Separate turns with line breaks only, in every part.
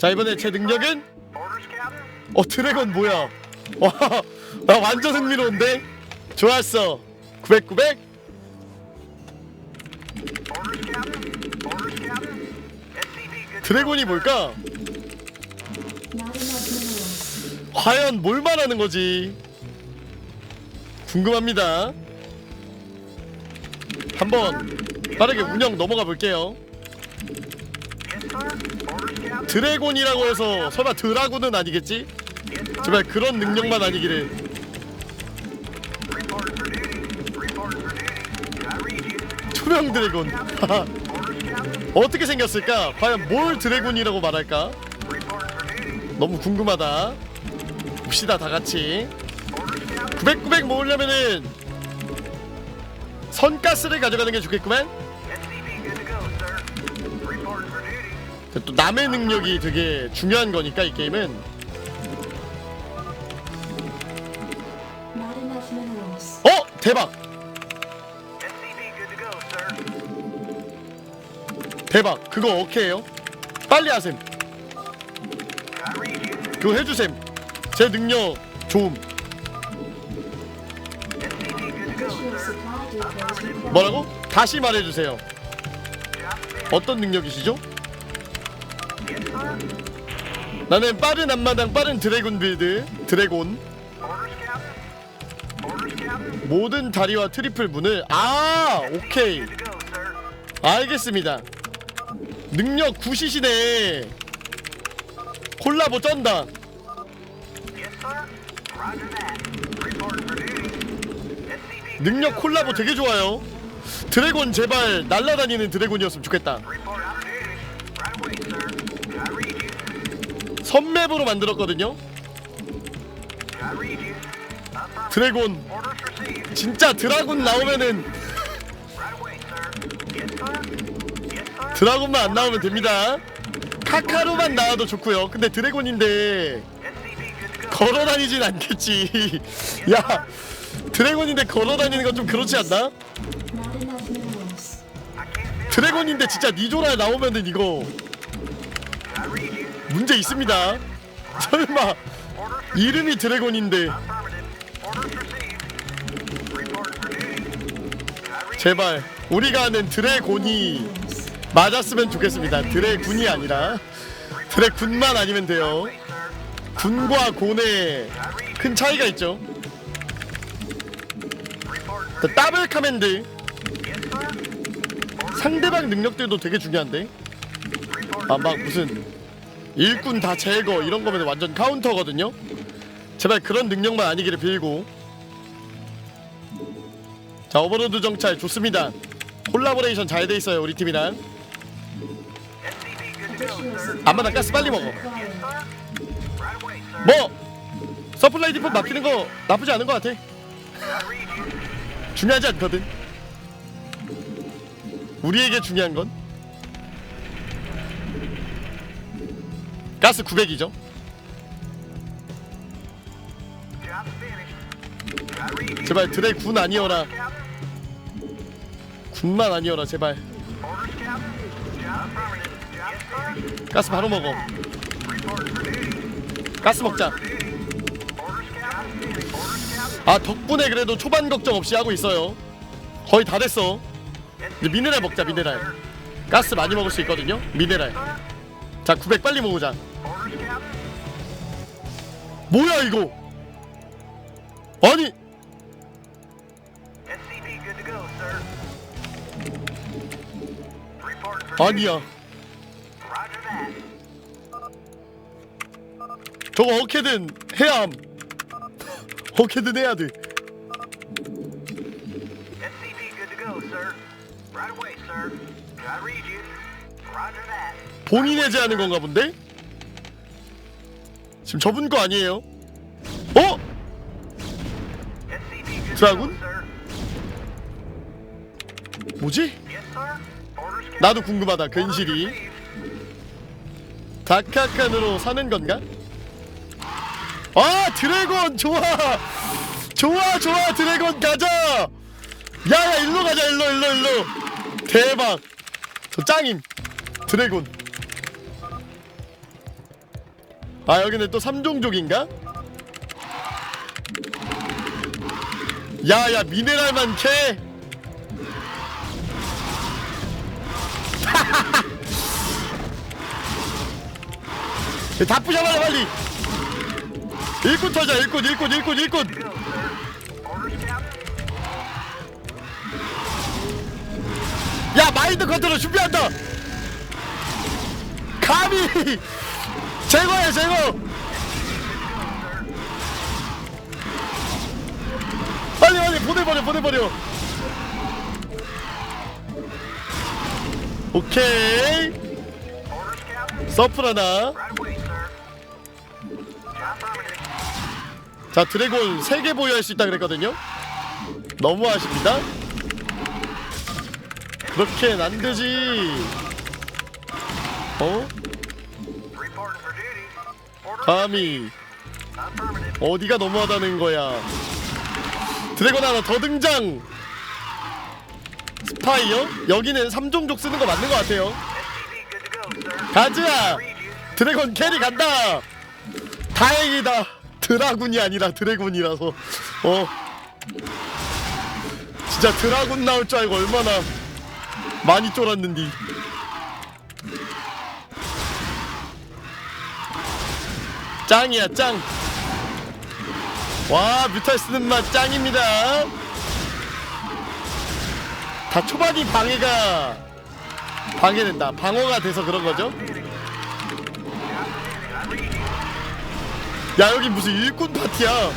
자 이번에 제 능력은? 어 드래곤 뭐야? 와 나 완전 흥미로운데? 좋았어. 900 900 드래곤이 뭘까? 과연 뭘 말하는 거지? 궁금합니다. 한번 빠르게 운영 넘어가 볼게요 드래곤이라고 해서 설마 드라군은 아니겠지? 제발 그런 능력만 아니기를 투명 드래곤 어떻게 생겼을까? 과연 뭘 드래곤이라고 말할까? 너무 궁금하다 봅시다 다같이 900 900 모으려면은 선가스를 가져가는 게 좋겠구만 또 남의 능력이 되게 중요한 거니까 이 게임은. 어? 대박! 대박! 그거 오케이요? 빨리 하셈. 그거 해주셈. 제 능력 좋음. 뭐라고? 다시 말해주세요. 어떤 능력이시죠 나는 빠른 앞마당 빠른 드래곤 빌드 드래곤. 모든 다리와 트리플 문을 아 오케이. 알겠습니다. 능력 구시시네. 콜라보 쩐다. 능력 콜라보 되게 좋아요. 드래곤 제발 날라다니는 드래곤이었으면 좋겠다 선맵으로 만들었거든요. 드래곤. 진짜 드라군 나오면은 드라군만 안 나오면 됩니다. 카카로만 나와도 좋고요. 근데 드래곤인데 걸어다니진 않겠지. 야 드래곤인데 걸어다니는 건 좀 그렇지 않나? 드래곤인데 진짜 니조라 나오면은 이거 문제 있습니다. 설마 이름이 드래곤인데. 제발 우리가 아는 드래곤이. 맞았으면 좋겠습니다. 드래군이 아니라 드래군만 아니면 돼요. 군과 곤에 큰 차이가 있죠. 자, 더블 카맨드. 상대방 능력들도 되게 중요한데 아 막 무슨 일꾼 다 제거 이런 거면 완전 카운터거든요. 제발 그런 능력만 아니기를 빌고. 자 오버로드 정찰 좋습니다. 콜라보레이션 잘 돼 있어요 우리 팀이랑 안마당 가스 빨리 먹어. 뭐? 서플라이 디폰 맡기는 거 나쁘지 않은 것 같아. 중요하지 않거든. 우리에게 중요한 건 가스 900이죠? 제발 드레 군 아니어라. 군만 아니어라 제발. 가스 바로 먹어. 가스 먹자. 아 덕분에 그래도 초반 걱정 없이 하고 있어요. 거의 다 됐어. 이제 미네랄 먹자 미네랄. 가스 많이 먹을 수 있거든요 미네랄. 자 900 빨리 모으자 뭐야 이거 아니 아니야 저거 어케든 해야 함 어케든 해야 돼
SCP good to go, sir. Right away, sir. I read you. Roger that.
본인 해제하는 건가 본데? 지금 저분 거 아니에요? 어? 드라군? 뭐지? 나도 궁금하다 근실이
Received.
다카칸으로 사는 건가? 아 드래곤 좋아 좋아 좋아 드래곤 가자 야야 일로 가자 일로 일로 일로 대박 저 짱임 드래곤 아 여기는 또 삼종족인가? 야야 미네랄만 캐 다 부셔버려 빨리 일꾼 터져 일꾼 일꾼 일꾼 일꾼. 야 마인드 컨트롤 준비한다 감히 제거해 제거 빨리 빨리 보내버려 보내버려 오케이. 서플 하나. 자 드래곤 3개 보유할 수 있다 그랬거든요 너무하십니다 그렇게는 안 되지 어? 감히. 어디가 너무하다는 거야 드래곤 하나 더 등장 스파이어? 여기는 3종족 쓰는 거 맞는 거 같아요. 가즈야. 드래곤 캐리 간다 다행이다 드라군이 아니라 드래곤이라서 어 진짜 드라군 나올 줄 알고 얼마나 많이 쫄았는디 짱이야 짱. 와 뮤탈 쓰는 맛 짱입니다. 다 초반이 방해가 방해된다. 방어가 돼서 그런 거죠? 야 여기 무슨 일꾼 파티야.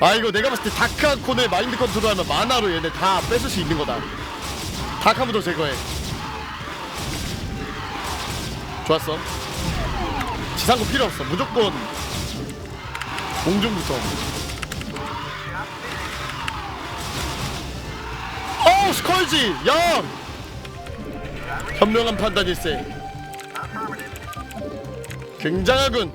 아 이거 내가 봤을 때 다크아콘의 마인드 컨트롤하면 만화로 얘네 다 뺏을 수 있는 거다 다크아무도 제거해. 좋았어. 지상구 필요 없어. 무조건 공중부터. 어우 스컬지! 야 현명한 판단일세. 굉장하군.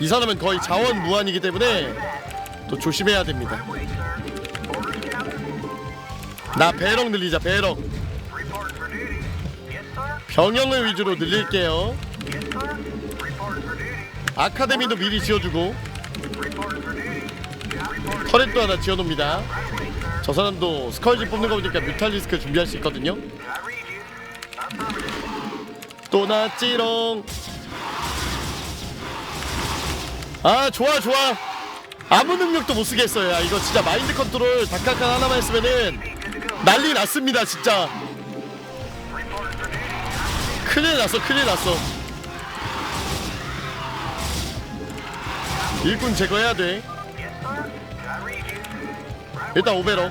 이 사람은 거의 자원 무한이기 때문에 또 조심해야 됩니다. 나 배럭 늘리자 배럭. 병영을 위주로 늘릴게요. 아카데미도 미리 지어주고. 터렛도 하나
sir.
저 사람도 스컬지 뽑는 거 보니까 뮤탈리스크 준비할 수 있거든요. 또 났지롱 아 좋아 좋아 아무 능력도 못 쓰겠어요 야, 이거 진짜 마인드 컨트롤 다카칸 하나만
go.
난리 났습니다 진짜. 큰일 났어 큰일 났어 일꾼 제거해야 돼 일단 오베로.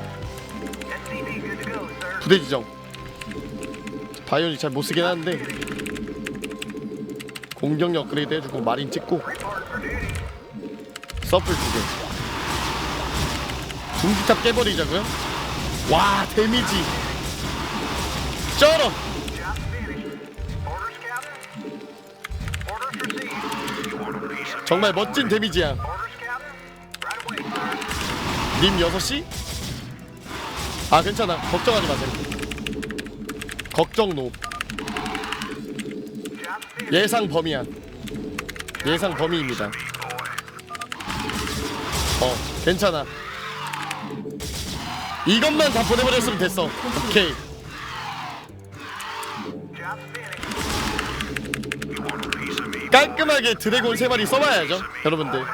부대 지정 바이오닉 잘 못 쓰긴 하는데 공격력 업그레이드 해주고 마린 찍고. 서플 두개 중기탑 깨버리자고요? 와 데미지 쩔어 정말 멋진 데미지야. 님 6시? 아 괜찮아 걱정하지 마세요 걱정 노. 예상 범위야 예상 범위입니다 어 괜찮아 이것만 다 보내버렸으면 됐어 오케이. 깔끔하게 드래곤 3마리 써봐야죠 여러분들.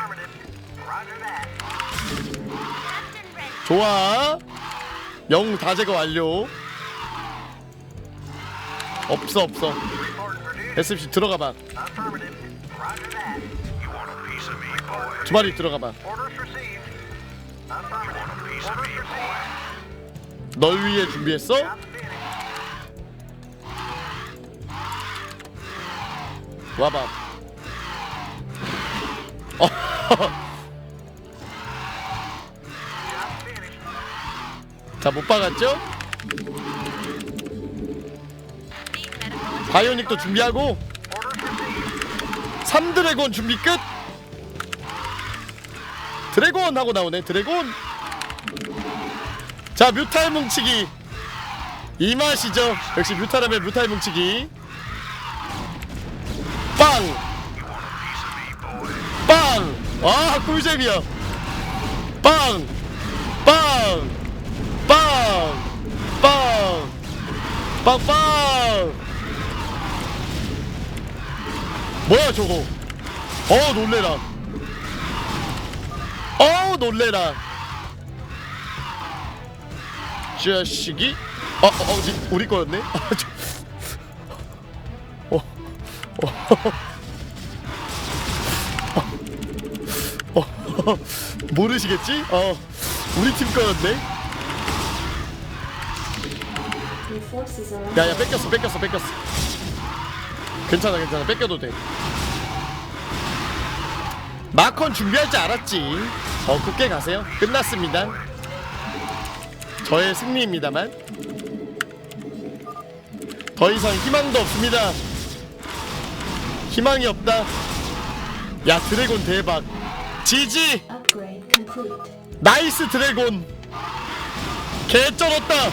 좋아 영 다 제거 완료 없어 없어. SFC 들어가봐 두 마리 들어가봐. 널 위해 준비했어? 와봐 어,
Job finished.
자, 못 박았죠? 바이오닉도 준비하고
Orders received.
3드래곤 준비 끝 드래곤 하고 나오네 드래곤 자 뮤탈 뭉치기 이 맛이죠 역시 뮤탈하면 뮤탈 뭉치기 빵! 빵! 아 꿀잼이야 빵! 빵! 빵! 빵! 빵빵! 뭐야 저거 어 놀래라 어 놀래라. 자식이 어, 어, 어 니- 우리 거였네? 아, 저... 어, 어, 어, 모르시겠지? 어 우리 팀 거였네? 야야 뺏겼어 뺏겼어 뺏겼어. 괜찮아 괜찮아. 뺏겨도 돼 마컨 준비할 줄 알았지. 어 굳게 가세요. 끝났습니다. 저의 승리입니다만. 더 이상 희망도 없습니다. 희망이 없다. 야 드래곤 대박. 지지. 나이스 드래곤. 개 쩔었다